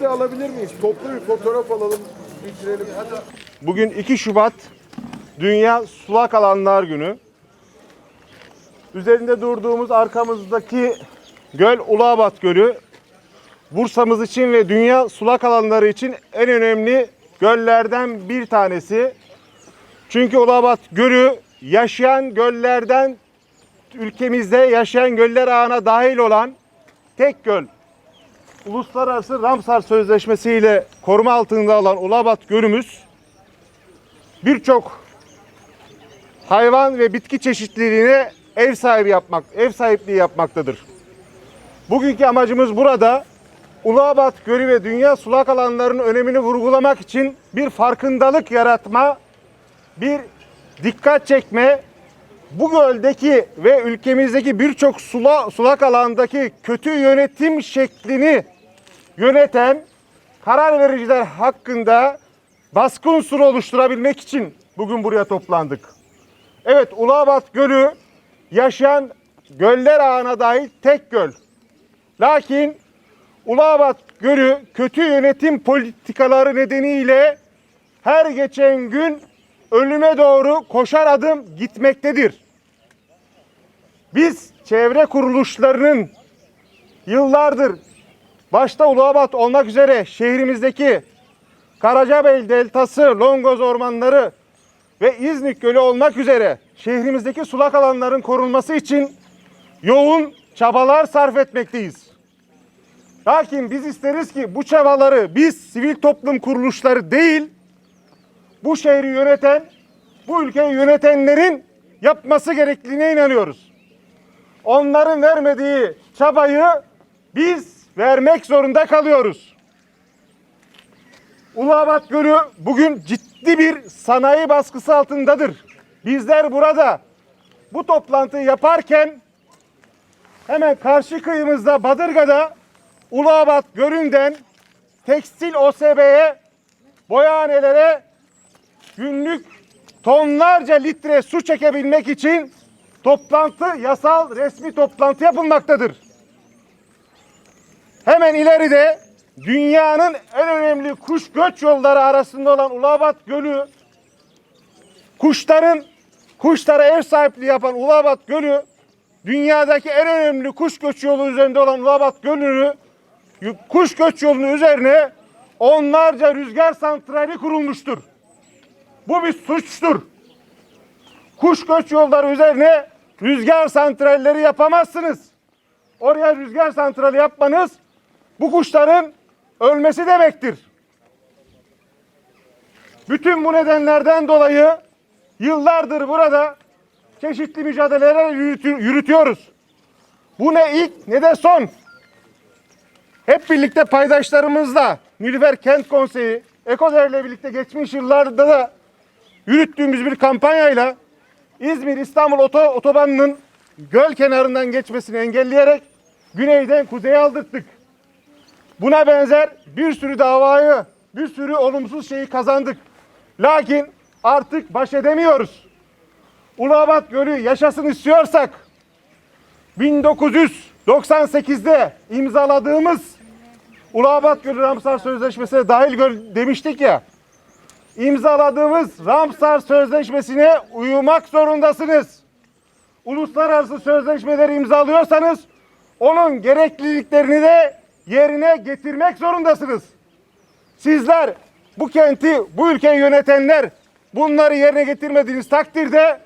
de alabilir miyiz? Toplu bir fotoğraf alalım. Bitirelim. Bugün 2 Şubat Dünya Sulak Alanlar Günü. Üzerinde durduğumuz arkamızdaki göl Uluabat Gölü Bursa'mız için ve dünya sulak alanları için en önemli göllerden bir tanesi. Çünkü Uluabat Gölü yaşayan göllerden ülkemizde yaşayan göller ağına dahil olan tek göl. Uluslararası Ramsar Sözleşmesi ile koruma altında olan Uluabat Gölümüz birçok hayvan ve bitki çeşitliliğine ev sahibi yapmak, ev sahipliği yapmaktadır. Bugünkü amacımız burada Uluabat Gölü ve dünya sulak alanlarının önemini vurgulamak için bir farkındalık yaratma, bir dikkat çekme, bu göldeki ve ülkemizdeki birçok sula, sulak alandaki kötü yönetim şeklini yöneten karar vericiler hakkında baskı unsuru oluşturabilmek için bugün buraya toplandık. Evet Uluabat Gölü yaşayan göller ağına dahil tek göl. Lakin Uluabat Gölü kötü yönetim politikaları nedeniyle her geçen gün ölüme doğru koşar adım gitmektedir. Biz çevre kuruluşlarının yıllardır başta Uluabat olmak üzere şehrimizdeki Karacabey Deltası, Longoz ormanları ve İznik Gölü olmak üzere şehrimizdeki sulak alanların korunması için yoğun çabalar sarf etmekteyiz. Lakin biz isteriz ki bu çabaları biz sivil toplum kuruluşları değil, bu şehri yöneten, bu ülkeyi yönetenlerin yapması gerektiğine inanıyoruz. Onların vermediği çabayı biz vermek zorunda kalıyoruz. Uluabat Gölü bugün ciddi bir sanayi baskısı altındadır. Bizler burada bu toplantıyı yaparken hemen karşı kıyımızda Badırga'da Uluabat Gölü'nden tekstil OSB'ye, boyahanelere günlük tonlarca litre su çekebilmek için toplantı, yasal resmi toplantı yapılmaktadır. Hemen ileride dünyanın en önemli kuş göç yolları arasında olan Uluabat Gölü, kuşların kuşlara ev sahipliği yapan Uluabat Gölü, dünyadaki en önemli kuş göç yolu üzerinde olan Uluabat Gölü'nü, kuş göç yolunun üzerine onlarca rüzgar santrali kurulmuştur. Bu bir suçtur. Kuş göç yolları üzerine rüzgar santralleri yapamazsınız. Oraya rüzgar santrali yapmanız bu kuşların ölmesi demektir. Bütün bu nedenlerden dolayı yıllardır burada çeşitli mücadeleler yürütü- yürütüyoruz. Bu ne ilk ne de son. Hep birlikte paydaşlarımızla Nilüfer Kent Konseyi, Ekoder'le birlikte geçmiş yıllarda da yürüttüğümüz bir kampanyayla İzmir İstanbul Oto Otobanı'nın göl kenarından geçmesini engelleyerek güneyden kuzeye aldırttık. Buna benzer bir sürü davayı, bir sürü olumsuz şeyi kazandık. Lakin artık baş edemiyoruz. Uluabat Gölü yaşasın istiyorsak 1998'de imzaladığımız Uluabat Gölü Ramsar Sözleşmesi'ne dahil demiştik ya. İmzaladığımız Ramsar Sözleşmesi'ne uyumak zorundasınız. Uluslararası sözleşmeleri imzalıyorsanız onun gerekliliklerini de yerine getirmek zorundasınız. Sizler bu kenti, bu ülkeyi yönetenler bunları yerine getirmediğiniz takdirde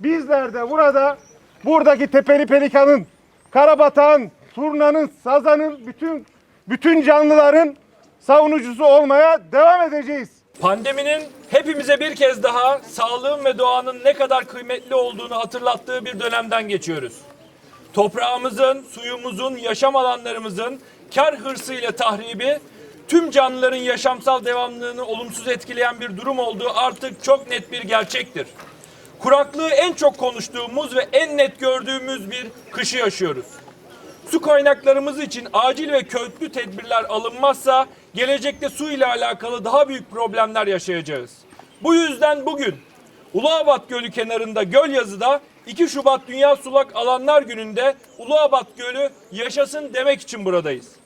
bizler de burada buradaki tepeli pelikanın, karabatağın, turnanın, sazanın, bütün bütün canlıların savunucusu olmaya devam edeceğiz. Pandeminin hepimize bir kez daha sağlığın ve doğanın ne kadar kıymetli olduğunu hatırlattığı bir dönemden geçiyoruz. Toprağımızın, suyumuzun, yaşam alanlarımızın kar hırsıyla tahribi tüm canlıların yaşamsal devamlılığını olumsuz etkileyen bir durum olduğu artık çok net bir gerçektir. Kuraklığı en çok konuştuğumuz ve en net gördüğümüz bir kışı yaşıyoruz. Su kaynaklarımız için acil ve köklü tedbirler alınmazsa gelecekte su ile alakalı daha büyük problemler yaşayacağız. Bu yüzden bugün Uluabat Gölü kenarında Gölyazı'da 2 Şubat Dünya Sulak Alanlar Günü'nde Uluabat Gölü yaşasın demek için buradayız.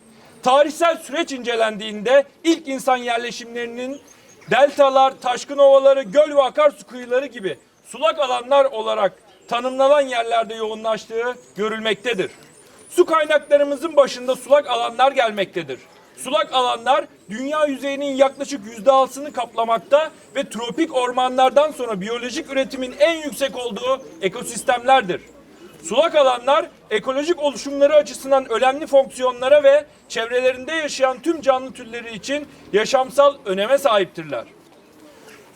Tarihsel süreç incelendiğinde ilk insan yerleşimlerinin deltalar, taşkın ovaları, göl ve akarsu kıyıları gibi sulak alanlar olarak tanımlanan yerlerde yoğunlaştığı görülmektedir. Su kaynaklarımızın başında sulak alanlar gelmektedir. Sulak alanlar dünya yüzeyinin yaklaşık yüzde altısını kaplamakta ve tropik ormanlardan sonra biyolojik üretimin en yüksek olduğu ekosistemlerdir. Sulak alanlar ekolojik oluşumları açısından önemli fonksiyonlara ve çevrelerinde yaşayan tüm canlı türleri için yaşamsal öneme sahiptirler.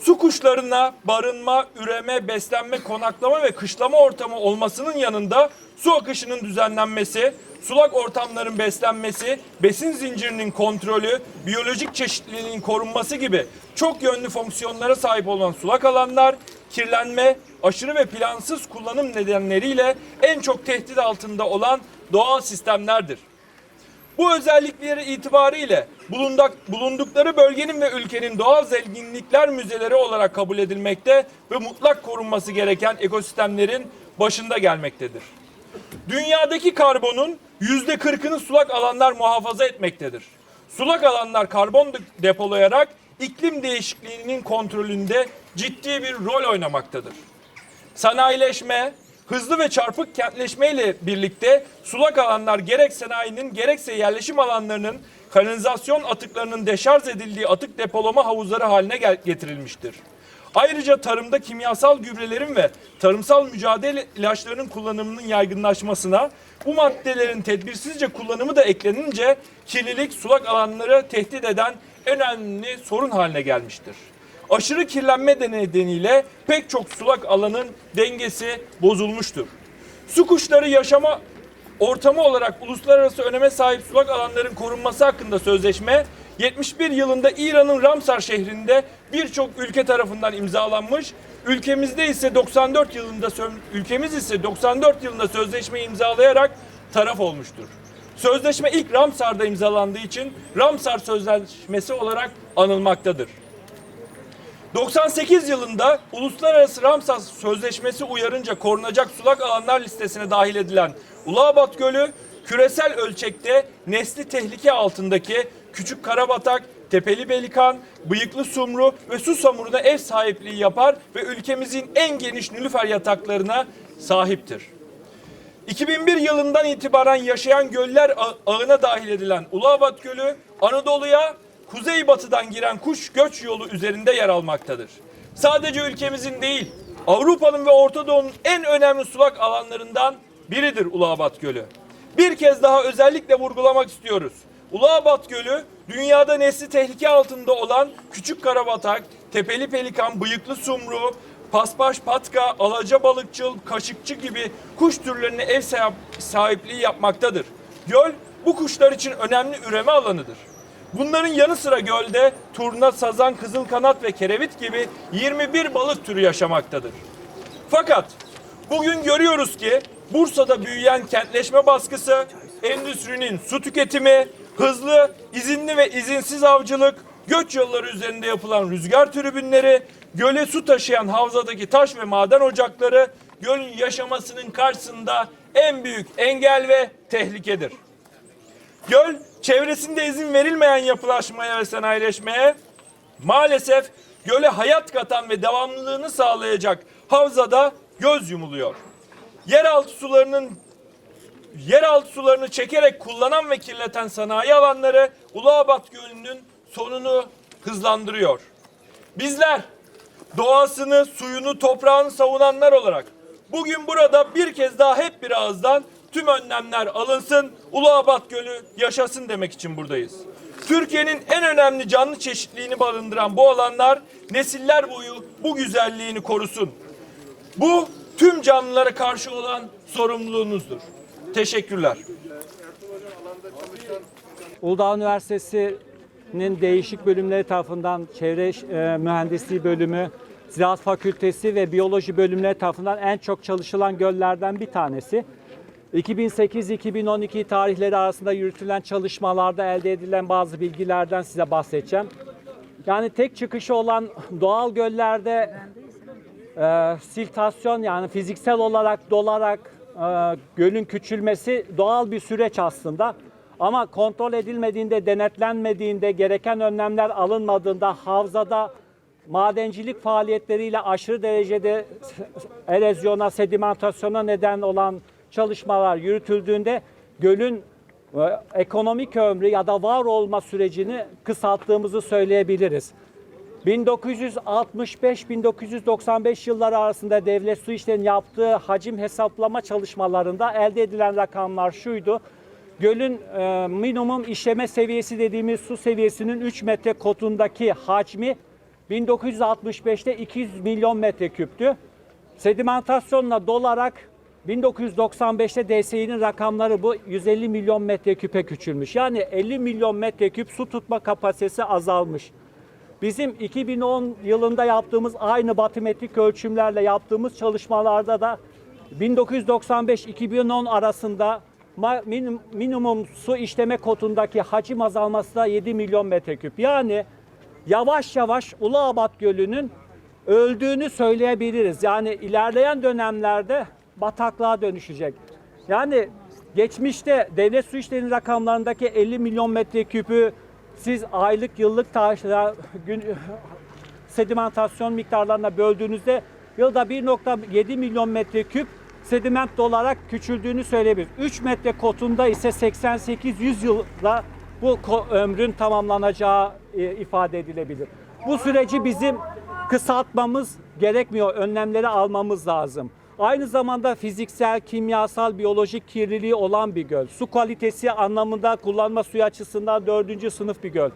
Su kuşlarına barınma, üreme, beslenme, konaklama ve kışlama ortamı olmasının yanında su akışının düzenlenmesi, sulak ortamların beslenmesi, besin zincirinin kontrolü, biyolojik çeşitliliğin korunması gibi çok yönlü fonksiyonlara sahip olan sulak alanlar, kirlenme, aşırı ve plansız kullanım nedenleriyle en çok tehdit altında olan doğal sistemlerdir. Bu özellikleri itibariyle bulundukları bölgenin ve ülkenin doğal zenginlikler müzeleri olarak kabul edilmekte ve mutlak korunması gereken ekosistemlerin başında gelmektedir. Dünyadaki karbonun yüzde kırkını sulak alanlar muhafaza etmektedir. Sulak alanlar karbon de- depolayarak iklim değişikliğinin kontrolünde ciddi bir rol oynamaktadır. Sanayileşme, hızlı ve çarpık kentleşme ile birlikte sulak alanlar gerek sanayinin gerekse yerleşim alanlarının kanalizasyon atıklarının deşarj edildiği atık depolama havuzları haline getirilmiştir. Ayrıca tarımda kimyasal gübrelerin ve tarımsal mücadele ilaçlarının kullanımının yaygınlaşmasına bu maddelerin tedbirsizce kullanımı da eklenince kirlilik sulak alanları tehdit eden en önemli sorun haline gelmiştir. Aşırı kirlenme de nedeniyle pek çok sulak alanın dengesi bozulmuştur. Su kuşları yaşama ortamı olarak uluslararası öneme sahip sulak alanların korunması hakkında sözleşme 71 yılında İran'ın Ramsar şehrinde birçok ülke tarafından imzalanmış. Ülkemizde ise 94 yılında ülkemiz ise 94 yılında sözleşme imzalayarak taraf olmuştur. Sözleşme ilk Ramsar'da imzalandığı için Ramsar Sözleşmesi olarak anılmaktadır. 98 yılında Uluslararası Ramsar Sözleşmesi uyarınca korunacak sulak alanlar listesine dahil edilen Ulaabat Gölü küresel ölçekte nesli tehlike altındaki Küçük Karabatak, Tepeli Belikan, Bıyıklı Sumru ve Susamur'una ev sahipliği yapar ve ülkemizin en geniş nülüfer yataklarına sahiptir. 2001 yılından itibaren yaşayan göller ağına dahil edilen Ulaabat Gölü Anadolu'ya kuzeybatıdan giren kuş göç yolu üzerinde yer almaktadır. Sadece ülkemizin değil, Avrupa'nın ve Orta Doğu'nun en önemli sulak alanlarından biridir Ulaabat Gölü. Bir kez daha özellikle vurgulamak istiyoruz. Ulaabat Gölü dünyada nesli tehlike altında olan küçük karabatak, tepeli pelikan, bıyıklı sumru, paspaş, patka, alaca balıkçıl, kaşıkçı gibi kuş türlerine ev sahip- sahipliği yapmaktadır. Göl bu kuşlar için önemli üreme alanıdır. Bunların yanı sıra gölde turna, sazan, kızılkanat ve kerevit gibi 21 balık türü yaşamaktadır. Fakat bugün görüyoruz ki Bursa'da büyüyen kentleşme baskısı, endüstrinin su tüketimi, hızlı, izinli ve izinsiz avcılık, göç yolları üzerinde yapılan rüzgar tribünleri, göle su taşıyan havzadaki taş ve maden ocakları gölün yaşamasının karşısında en büyük engel ve tehlikedir. Göl çevresinde izin verilmeyen yapılaşmaya ve sanayileşmeye maalesef göle hayat katan ve devamlılığını sağlayacak havzada göz yumuluyor. Yeraltı sularının yeraltı sularını çekerek kullanan ve kirleten sanayi alanları Ulaabat Gölü'nün sonunu hızlandırıyor. Bizler doğasını, suyunu, toprağını savunanlar olarak bugün burada bir kez daha hep bir ağızdan tüm önlemler alınsın, Ulaabat Gölü yaşasın demek için buradayız. Türkiye'nin en önemli canlı çeşitliliğini barındıran bu alanlar nesiller boyu bu güzelliğini korusun. Bu tüm canlılara karşı olan sorumluluğunuzdur. Teşekkürler. Uludağ Üniversitesi'nin değişik bölümleri tarafından çevre e, mühendisliği bölümü, ziraat fakültesi ve biyoloji bölümleri tarafından en çok çalışılan göllerden bir tanesi. 2008-2012 tarihleri arasında yürütülen çalışmalarda elde edilen bazı bilgilerden size bahsedeceğim. Yani tek çıkışı olan doğal göllerde e, siltasyon yani fiziksel olarak dolarak e, gölün küçülmesi doğal bir süreç aslında. Ama kontrol edilmediğinde, denetlenmediğinde, gereken önlemler alınmadığında havzada madencilik faaliyetleriyle aşırı derecede erozyona, sedimentasyona neden olan çalışmalar yürütüldüğünde gölün e, ekonomik ömrü ya da var olma sürecini kısalttığımızı söyleyebiliriz. 1965-1995 yılları arasında devlet su işlerinin yaptığı hacim hesaplama çalışmalarında elde edilen rakamlar şuydu. Gölün e, minimum işleme seviyesi dediğimiz su seviyesinin 3 metre kotundaki hacmi 1965'te 200 milyon metreküptü. Sedimentasyonla dolarak 1995'te DSİ'nin rakamları bu 150 milyon metreküpe küçülmüş. Yani 50 milyon metreküp su tutma kapasitesi azalmış. Bizim 2010 yılında yaptığımız aynı batimetrik ölçümlerle yaptığımız çalışmalarda da 1995-2010 arasında minimum su işleme kotundaki hacim azalması da 7 milyon metreküp. Yani yavaş yavaş Uluabat Gölü'nün öldüğünü söyleyebiliriz. Yani ilerleyen dönemlerde bataklığa dönüşecek. Yani geçmişte devlet su işlerinin rakamlarındaki 50 milyon metreküpü siz aylık yıllık taşla gün sedimentasyon miktarlarına böldüğünüzde yılda 1.7 milyon metreküp sediment dolarak küçüldüğünü söyleyebiliriz. 3 metre kotunda ise 88-100 yılda bu ömrün tamamlanacağı e, ifade edilebilir. Bu süreci bizim kısaltmamız gerekmiyor. Önlemleri almamız lazım. Aynı zamanda fiziksel, kimyasal, biyolojik kirliliği olan bir göl. Su kalitesi anlamında kullanma suyu açısından dördüncü sınıf bir göl.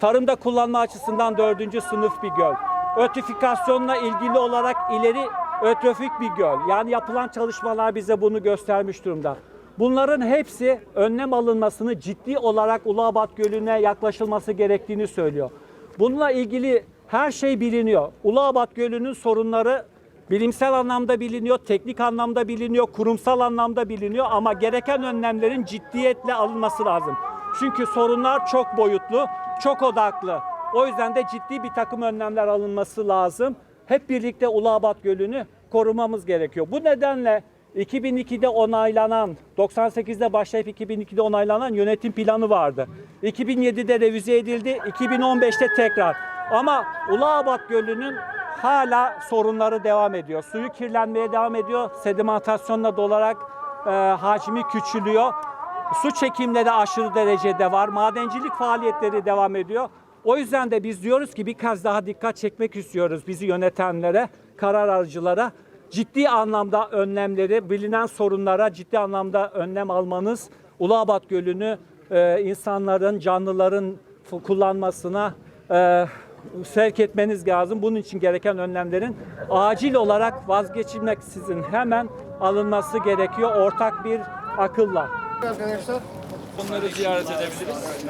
Tarımda kullanma açısından dördüncü sınıf bir göl. Ötrifikasyonla ilgili olarak ileri ötrofik bir göl. Yani yapılan çalışmalar bize bunu göstermiş durumda. Bunların hepsi önlem alınmasını ciddi olarak Uluabat Gölü'ne yaklaşılması gerektiğini söylüyor. Bununla ilgili her şey biliniyor. Uluabat Gölü'nün sorunları bilimsel anlamda biliniyor, teknik anlamda biliniyor, kurumsal anlamda biliniyor ama gereken önlemlerin ciddiyetle alınması lazım. Çünkü sorunlar çok boyutlu, çok odaklı. O yüzden de ciddi bir takım önlemler alınması lazım. Hep birlikte Uluabat Gölü'nü korumamız gerekiyor. Bu nedenle 2002'de onaylanan, 98'de başlayıp 2002'de onaylanan yönetim planı vardı. 2007'de revize edildi, 2015'te tekrar. Ama Uluabat Gölü'nün hala sorunları devam ediyor. Suyu kirlenmeye devam ediyor. Sedimentasyonla dolarak e, hacmi küçülüyor. Su çekimleri aşırı derecede var. Madencilik faaliyetleri devam ediyor. O yüzden de biz diyoruz ki bir kez daha dikkat çekmek istiyoruz bizi yönetenlere, karar alıcılara. Ciddi anlamda önlemleri, bilinen sorunlara ciddi anlamda önlem almanız, Uluabat Gölü'nü e, insanların, canlıların kullanmasına e, sevk etmeniz lazım. Bunun için gereken önlemlerin acil olarak vazgeçilmeksizin hemen alınması gerekiyor ortak bir akılla. Arkadaşlar Bunları ziyaret edebiliriz.